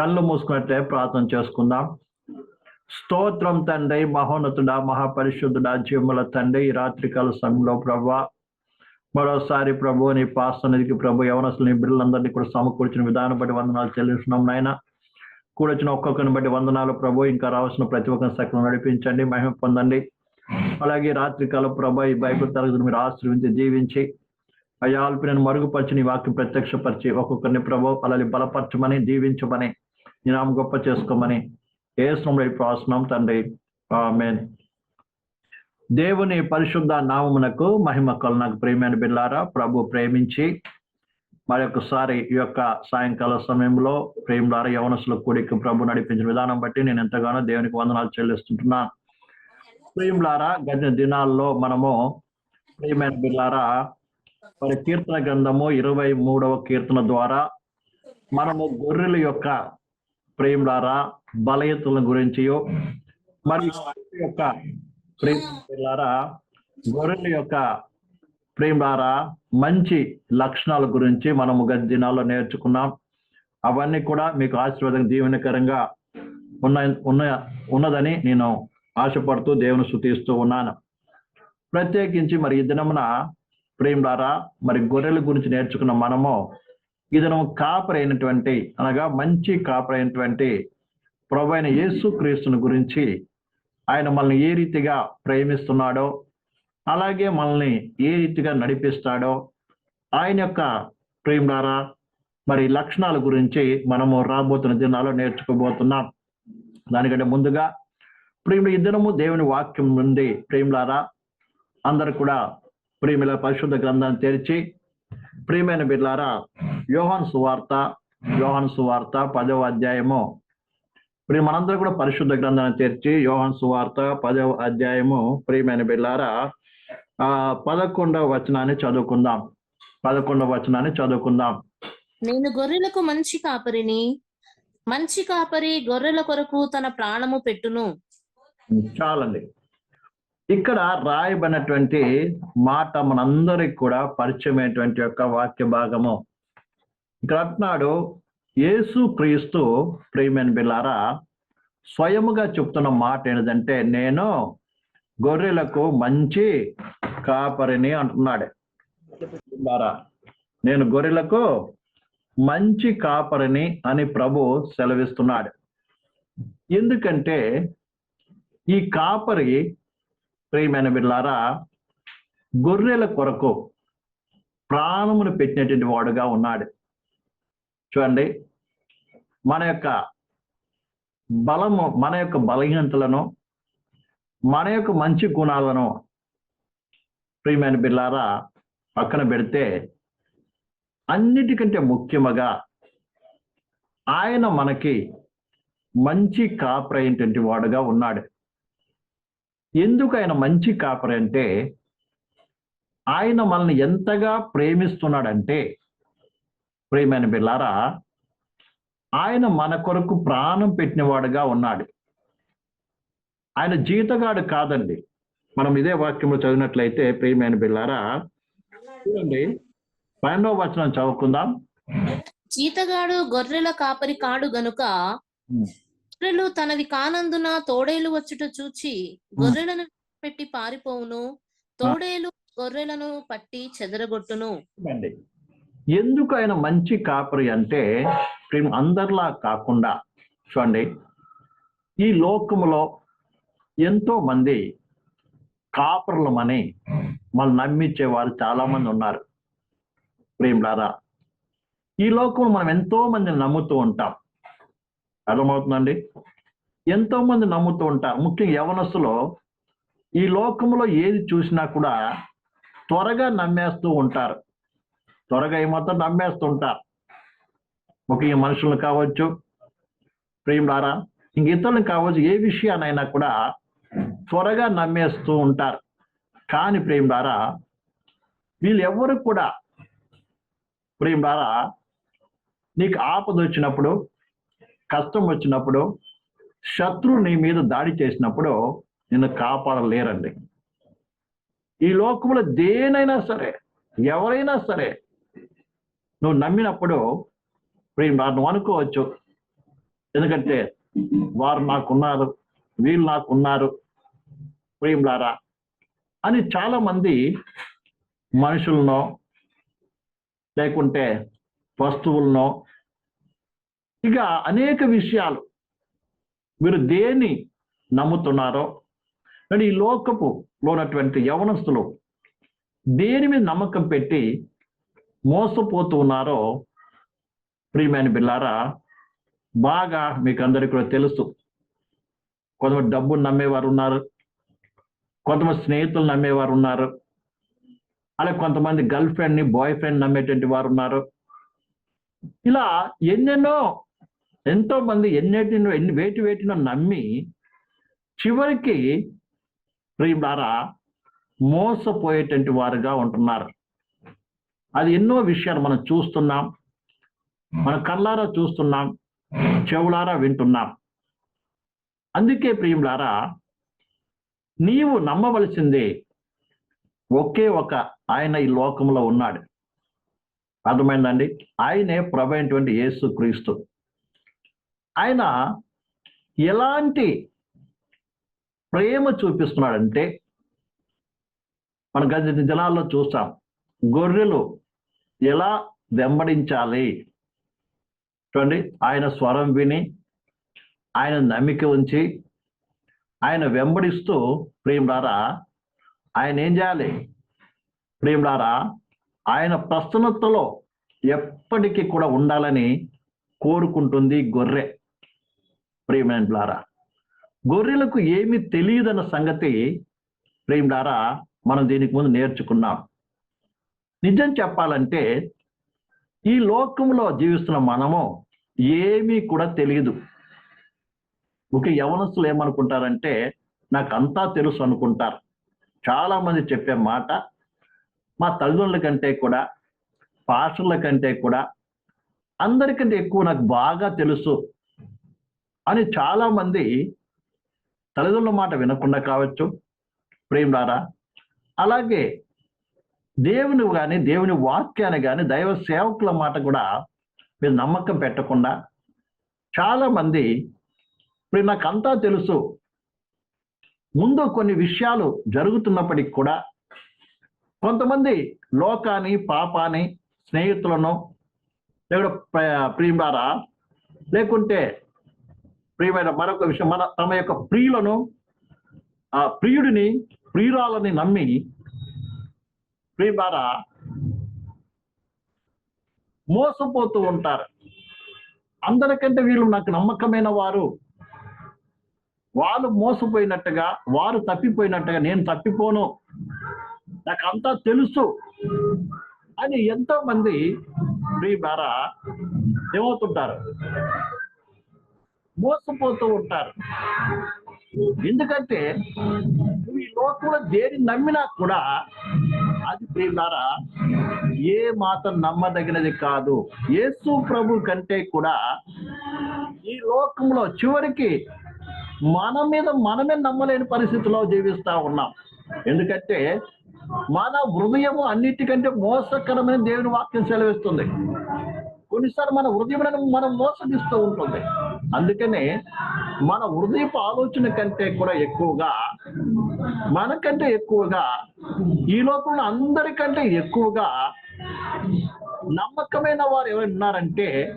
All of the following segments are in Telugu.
కళ్ళు మూసుకున్నట్లే ప్రార్థన చేసుకుందాం. స్తోత్రం తండ్రి మహోన్నతుడా మహాపరిశుద్ధుడా జీవముల తండ్రి ఈ రాత్రికాల సమయంలో ప్రభా మరోసారి ప్రభు నీ పాస్తనిధికి ప్రభు యవనసులు నీ బిడ్డలందరినీ కూడా సమకూర్చిన విధానం బట్టి వందనాలు చెల్లిస్తున్నాం నాయన. కూడొచ్చిన ఒక్కొక్కరిని బట్టి వందనాలు ప్రభు ఇంకా రావాల్సిన ప్రతి ఒక్కరిని సకలం నడిపించండి మహిమ పొందండి. అలాగే రాత్రికాల ప్రభు ఈ బైబిల్ తరగతిని మీరు ఆశ్రయించి జీవించి అయ్యా అల్పినను మరుగుపరిచి నీ వాక్యం ప్రత్యక్షపరిచి ఒక్కొక్కరిని ప్రభు అలాగే బలపరచమని దీవించమని నీ నామం గొప్ప చేసుకోమని ఏ శ్రమలో తండ్రి. ఆమెన్. దేవుని పరిశుద్ధ నామమునకు మహిమ నాకు ప్రేమైన బిల్లారా ప్రభు ప్రేమించి మరొకసారి ఈ యొక్క సాయంకాల సమయంలో ప్రేమలారా యవనసుల కూడికి ప్రభు నడిపించిన విధానం బట్టి నేను ఎంతగానో దేవునికి వందనాలు చెల్లిస్తుంటున్నాను ప్రేమలారా గత దినాల్లో మనము ప్రేమైన బిల్లారా మరి కీర్తన గ్రంథము ఇరవై మూడవ కీర్తన ద్వారా మనము గొర్రెల యొక్క ప్రేమలారా బలయతుల గురించి మరియు యొక్క ప్రేమలారా గొర్రెల యొక్క ప్రేమలారా మంచి లక్షణాల గురించి మనము గత దినాల్లో నేర్చుకున్నాం. అవన్నీ కూడా మీకు ఆశీర్వాదం దీవెనకరంగా ఉన్న ఉన్న ఉన్నదని నేను ఆశపడుతూ దేవుని శుతిస్తూ ఉన్నాను. ప్రత్యేకించి మరి ఈ దినమున ప్రేమలారా మరి గొర్రెల గురించి నేర్చుకున్న మనము ఈ దినం కాపరైనటువంటి అనగా మంచి కాపరైనటువంటి ప్రభు అయిన యేసు క్రీస్తుని గురించి ఆయన మనల్ని ఏ రీతిగా ప్రేమిస్తున్నాడో అలాగే మనల్ని ఏ రీతిగా నడిపిస్తాడో ఆయన యొక్క ప్రేమలారా మరి లక్షణాల గురించి మనము రాబోతున్న దినాల్లో నేర్చుకోబోతున్నాం. దానికంటే ముందుగా ప్రేమ ఈ దినము దేవుని వాక్యం నుండి ప్రేమలారా అందరు కూడా ప్రేమిల పరిశుద్ధ గ్రంథాన్ని తెరిచి ప్రియమైన బిడ్లారా యోహాన్ సువార్త యోహాన్ సువార్త పదవ అధ్యాయము. ప్రియ మనందరూ కూడా పరిశుద్ధ గ్రంథాన్ని తెరిచి యోహాన్ సువార్త పదవ అధ్యాయము. ప్రియమైన బిడ్లారా ఆ పదకొండవ వచనాన్ని చదువుకుందాం. పదకొండవ వచనాన్ని చదువుకుందాం. నేను గొర్రెలకు మంచి కాపరిని మంచి కాపరి గొర్రెల కొరకు తన ప్రాణము పెట్టును. చాలండి. ఇక్కడ రాయబడినటువంటి మాట మనందరికి కూడా పరిచయమైనటువంటి యొక్క వాక్య భాగము. ఇక్కడ అంటున్నాడు యేసు క్రీస్తు ప్రియమైన బిల్లారా స్వయముగా చెప్తున్న మాట ఏంటంటే నేను గొర్రెలకు మంచి కాపరిని అంటున్నాడు. బిల్లారా నేను గొర్రెలకు మంచి కాపరిని అని ప్రభు సెలవిస్తున్నాడు. ఎందుకంటే ఈ కాపరి ప్రియమైన బిడ్లారా గొర్రెల కొరకు ప్రాణమును పెట్టినటువంటి వాడుగా ఉన్నాడు. చూడండి మన యొక్క బలము మన యొక్క బలహీనతలను మన యొక్క మంచి గుణాలను ప్రియమైన బిల్లారా పక్కన పెడితే అన్నిటికంటే ముఖ్యముగా ఆయన మనకి మంచి కాపరైనటువంటి వాడుగా ఉన్నాడు. ఎందుకు ఆయన మంచి కాపరి అంటే ఆయన మనల్ని ఎంతగా ప్రేమిస్తున్నాడంటే ప్రేమైన బిల్లారా ఆయన మన కొరకు ప్రాణం పెట్టినవాడుగా ఉన్నాడు. ఆయన జీతగాడు కాదండి. మనం ఇదే వాక్యంలో చదివినట్లయితే ప్రియమైన బిల్లారా చూడండి. పన్నెండవ వచనం చదువుకుందాం. జీతగాడు గొర్రెల కాపరి కాడు గనుక గొర్రెలు తనవి కానందున తోడేలు వచ్చుట చూచి గొర్రెలను పెట్టి పారిపోవును. తోడేలు గొర్రెలను పట్టి చెదరగొట్టును. ఎందుకు ఆయన మంచి కాపరి అంటే అందరిలా కాకుండా చూడండి. ఈ లోకములో ఎంతో మంది కాపరులమని మనం నమ్మించే వారు చాలా మంది ఉన్నారు. ప్రేమలారా ఈ లోకంలో మనం ఎంతో మందిని నమ్ముతూ ఉంటాం. అర్థమవుతుందండి? ఎంతో మంది నమ్ముతూ ఉంటారు. ముఖ్యంగా యవనస్సులో ఈ లోకంలో ఏది చూసినా కూడా త్వరగా నమ్మేస్తూ ఉంటారు. త్వరగా ఏమాత్రం నమ్మేస్తుంటారు ముఖ్యంగా మనుషులను కావచ్చు ప్రియులారా ఇంక ఇతరులను కావచ్చు ఏ విషయానైనా కూడా త్వరగా నమ్మేస్తూ ఉంటారు. కానీ ప్రియులారా వీళ్ళు ఎవరు కూడా ప్రియులారా నీకు ఆపద వచ్చినప్పుడు కష్టం వచ్చినప్పుడు శత్రువు నీ మీద దాడి చేసినప్పుడు నిన్ను కాపాడలేరండి. ఈ లోకంలో దేనైనా సరే ఎవరైనా సరే నువ్వు నమ్మినప్పుడు నువ్వు అనుకోవచ్చు. ఎందుకంటే వారు నాకున్నారు వీళ్ళు నాకున్నారు ప్రియులారా అని చాలా మంది మనుషులను లేకుంటే వస్తువులను ఇక అనేక విషయాలు. మీరు దేన్ని నమ్ముతున్నారో? కానీ ఈ లోకపు లోనటువంటి యవనస్తులు దేని మీద నమ్మకం పెట్టి మోసపోతూ ఉన్నారో? ప్రియమైన బిల్లారా బాగా మీకు అందరికీ కూడా తెలుసు. కొంతమంది డబ్బును నమ్మేవారు ఉన్నారు. కొంతమంది స్నేహితులు నమ్మేవారు ఉన్నారు. అలాగే కొంతమంది గర్ల్ ఫ్రెండ్ని బాయ్ ఫ్రెండ్ నమ్మేటువంటి వారు ఉన్నారు. ఇలా ఎన్నెన్నో ఎంతో మంది ఎన్నిటినో ఎన్ని వేటి వేటినో నమ్మి చివరికి ప్రియులారా మోసపోయేటువంటి వారుగా ఉంటున్నారు. అది ఎన్నో విషయాలు మనం చూస్తున్నాం. మన కళ్ళారా చూస్తున్నాం. చెవులారా వింటున్నాం. అందుకే ప్రియులారా నీవు నమ్మవలసిందే ఒకే ఒక ఆయన ఈ లోకంలో ఉన్నాడు. అర్థమైందండి? ఆయనే ప్రభు అయినటువంటి యేసు క్రీస్తు ఆయన ఎలాంటి ప్రేమ చూపిస్తున్నాడంటే మన గత దినాల్లో చూస్తాం గొర్రెలు ఎలా వెంబడించాలి? చూడండి ఆయన స్వరం విని ఆయన నమ్మిక ఉంచి ఆయన వెంబడిస్తూ ప్రేమడారా ఆయన ఏం చేయాలి? ప్రేమడారా ఆయన ప్రసన్నతలో ఎప్పటికీ కూడా ఉండాలని కోరుకుంటుంది గొర్రె. ప్రేమలారా గొర్రెలకు ఏమి తెలియదన్న సంగతి ప్రేమలారా మనం దీనికి ముందు నేర్చుకున్నాం. నిజం చెప్పాలంటే ఈ లోకంలో జీవిస్తున్న మనము ఏమీ కూడా తెలియదు. ఒక యవనస్తులు ఏమనుకుంటారంటే నాకు అంతా తెలుసు అనుకుంటారు. చాలా మంది చెప్పే మాట మా తల్లిదండ్రుల కంటే కూడా పాస్టర్ల కంటే కూడా అందరికంటే ఎక్కువ నాకు బాగా తెలుసు. అని చాలా మంది తల్లిదండ్రుల మాట వినకుండా కావచ్చు ప్రేమలారా? అలాగే దేవుని కానీ దేవుని వాక్యాన్ని కానీ దైవ సేవకుల మాట కూడా మీరు నమ్మకం పెట్టకుండా చాలా మంది ఇప్పుడు నాకు అంతా తెలుసు ముందు కొన్ని విషయాలు జరుగుతున్నప్పటికి కూడా కొంతమంది లోకాన్ని పాపాన్ని స్నేహితులను లేకుంటే ప్రియులారా లేకుంటే ప్రియమైన మరొక విషయం మన తమ యొక్క ప్రియులను ఆ ప్రియుడిని ప్రియురాలని నమ్మి ప్రియులారా మోసపోతూ ఉంటారు. అందరికంటే వీళ్ళు నాకు నమ్మకమైన వారు. వాళ్ళు మోసపోయినట్టుగా వారు తప్పిపోయినట్టుగా నేను తప్పిపోను. నాకు అంతా తెలుసు అని ఎంతో మంది ప్రియులారా ఏమవుతుంటారు? మోసపోతూ ఉంటారు. ఎందుకంటే నువ్వు ఈ లోకంలో దేని నమ్మినా కూడా అది ప్రియులారా ఏ మాత్రం నమ్మదగినది కాదు. యేసు ప్రభు కంటే కూడా ఈ లోకంలో చివరికి మన మీద మనమే నమ్మలేని పరిస్థితిలో జీవిస్తా ఉన్నాం. ఎందుకంటే మన హృదయము అన్నిటికంటే మోసకరమైన దేవుని వాక్యం సెలవిస్తుంది. కొన్నిసార్లు మన హృదయం మనం మోసగిస్తూ ఉంటుంది. అందుకనే మన హృదయపు ఆలోచన కంటే కూడా ఎక్కువగా మనకంటే ఎక్కువగా ఈ లోపల అందరికంటే ఎక్కువగా నమ్మకమైన వారు ఎవరు ఉన్నారంటే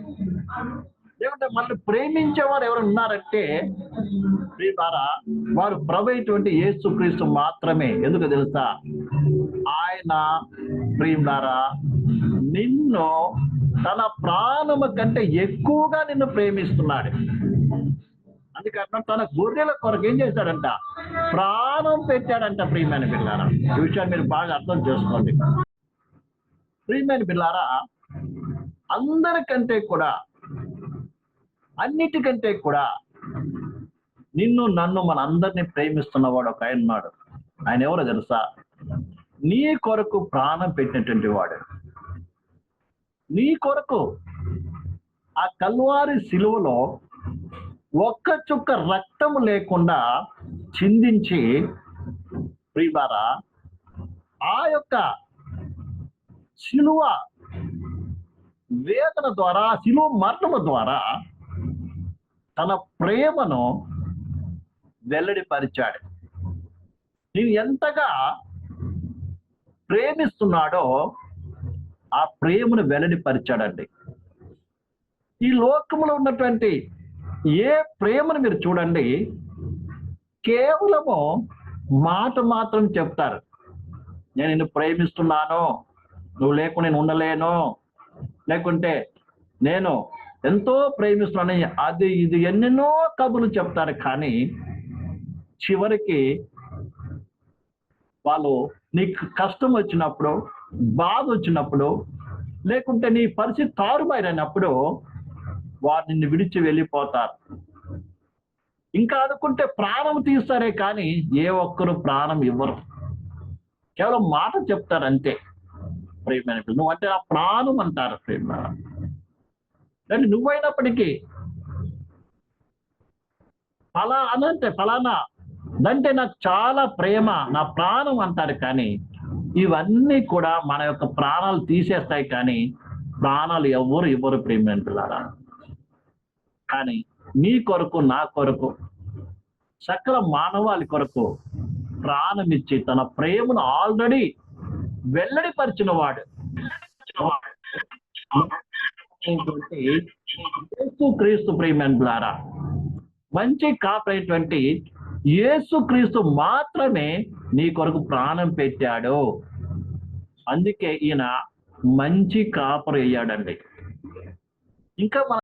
లేకుంటే మనల్ని ప్రేమించే వారు ఎవరు ఉన్నారంటే ద్వారా వారు ప్రభైనటువంటి యేసు క్రీస్తు మాత్రమే. ఎందుకు తెలుసా? ఆయన ప్రియులారా నిన్ను తన ప్రాణము కంటే ఎక్కువగా నిన్ను ప్రేమిస్తున్నాడు. అందుకన్నా తన గొర్రెల కొరకు ఏం చేశాడంట? ప్రాణం పెట్టాడంట ప్రియమైన పిల్లారా ఈ విషయాన్ని మీరు బాగా అర్థం చేసుకోండి. ప్రియమైన పిల్లారా అందరికంటే కూడా అన్నిటికంటే కూడా నిన్ను నన్ను మన అందరినీ ప్రేమిస్తున్నవాడు ఒక ఆయన ఉన్నాడు. ఆయన ఎవరో తెలుసా? నీ కొరకు ప్రాణం పెట్టినటువంటి వాడు. నీ కొరకు ఆ కల్వారి శిలువలో ఒక్క చుక్క రక్తము లేకుండా చిందించి ప్రిబారా ఆ యొక్క శిలువ వేదన ద్వారా శిలువ మరణము ద్వారా తన ప్రేమను వెల్లడిపరిచాడు. నీవు ఎంతగా ప్రేమిస్తున్నాడో ఆ ప్రేమను వెల్లడిపరిచాడండి. ఈ లోకంలో ఉన్నటువంటి ఏ ప్రేమను మీరు చూడండి కేవలము మాట మాత్రం చెప్తారు. నేను నిన్ను ప్రేమిస్తున్నాను నువ్వు లేకుండా నేను ఉండలేను లేకుంటే నేను ఎంతో ప్రేమిస్తున్నాను అది ఇది ఎన్నెన్నో కబులు చెప్తారు. కానీ చివరికి వాళ్ళు నీకు కష్టం వచ్చినప్పుడు బాధ వచ్చినప్పుడు లేకుంటే నీ పరిస్థితి తారుమైనప్పుడు వారు నిన్ను విడిచి వెళ్ళిపోతారు. ఇంకా అనుకుంటే ప్రాణం తీస్తారే కానీ ఏ ఒక్కరు ప్రాణం ఇవ్వరు. కేవలం మాట చెప్తారు అంతే. ప్రేమ నువ్వు అంటే ఆ ప్రాణం అంటారు ప్రేమ. కానీ నువ్వైనప్పటికీ ఫలా అనంటే ఫలానా అంటే నాకు చాలా ప్రేమ నా ప్రాణం అంటారు కానీ ఇవన్నీ కూడా మన యొక్క ప్రాణాలు తీసేస్తాయి కానీ ప్రాణాలు ఎవ్వరు ఇవ్వరు ప్రేమైన పిల్లారా. కానీ నీ కొరకు నా కొరకు సకల మానవాళి కొరకు ప్రాణమిచ్చి తన ప్రేమను ఆల్రెడీ వెల్లడిపరిచిన వాడు యేసు క్రీస్తు ప్రేమంటులారా మంచి కాపరేటువంటి యేసు క్రీస్తు మాత్రమే నీ కొరకు ప్రాణం పెట్టాడు. అందుకే ఈయన మంచి కాపరు అయ్యాడండి. ఇంకా మన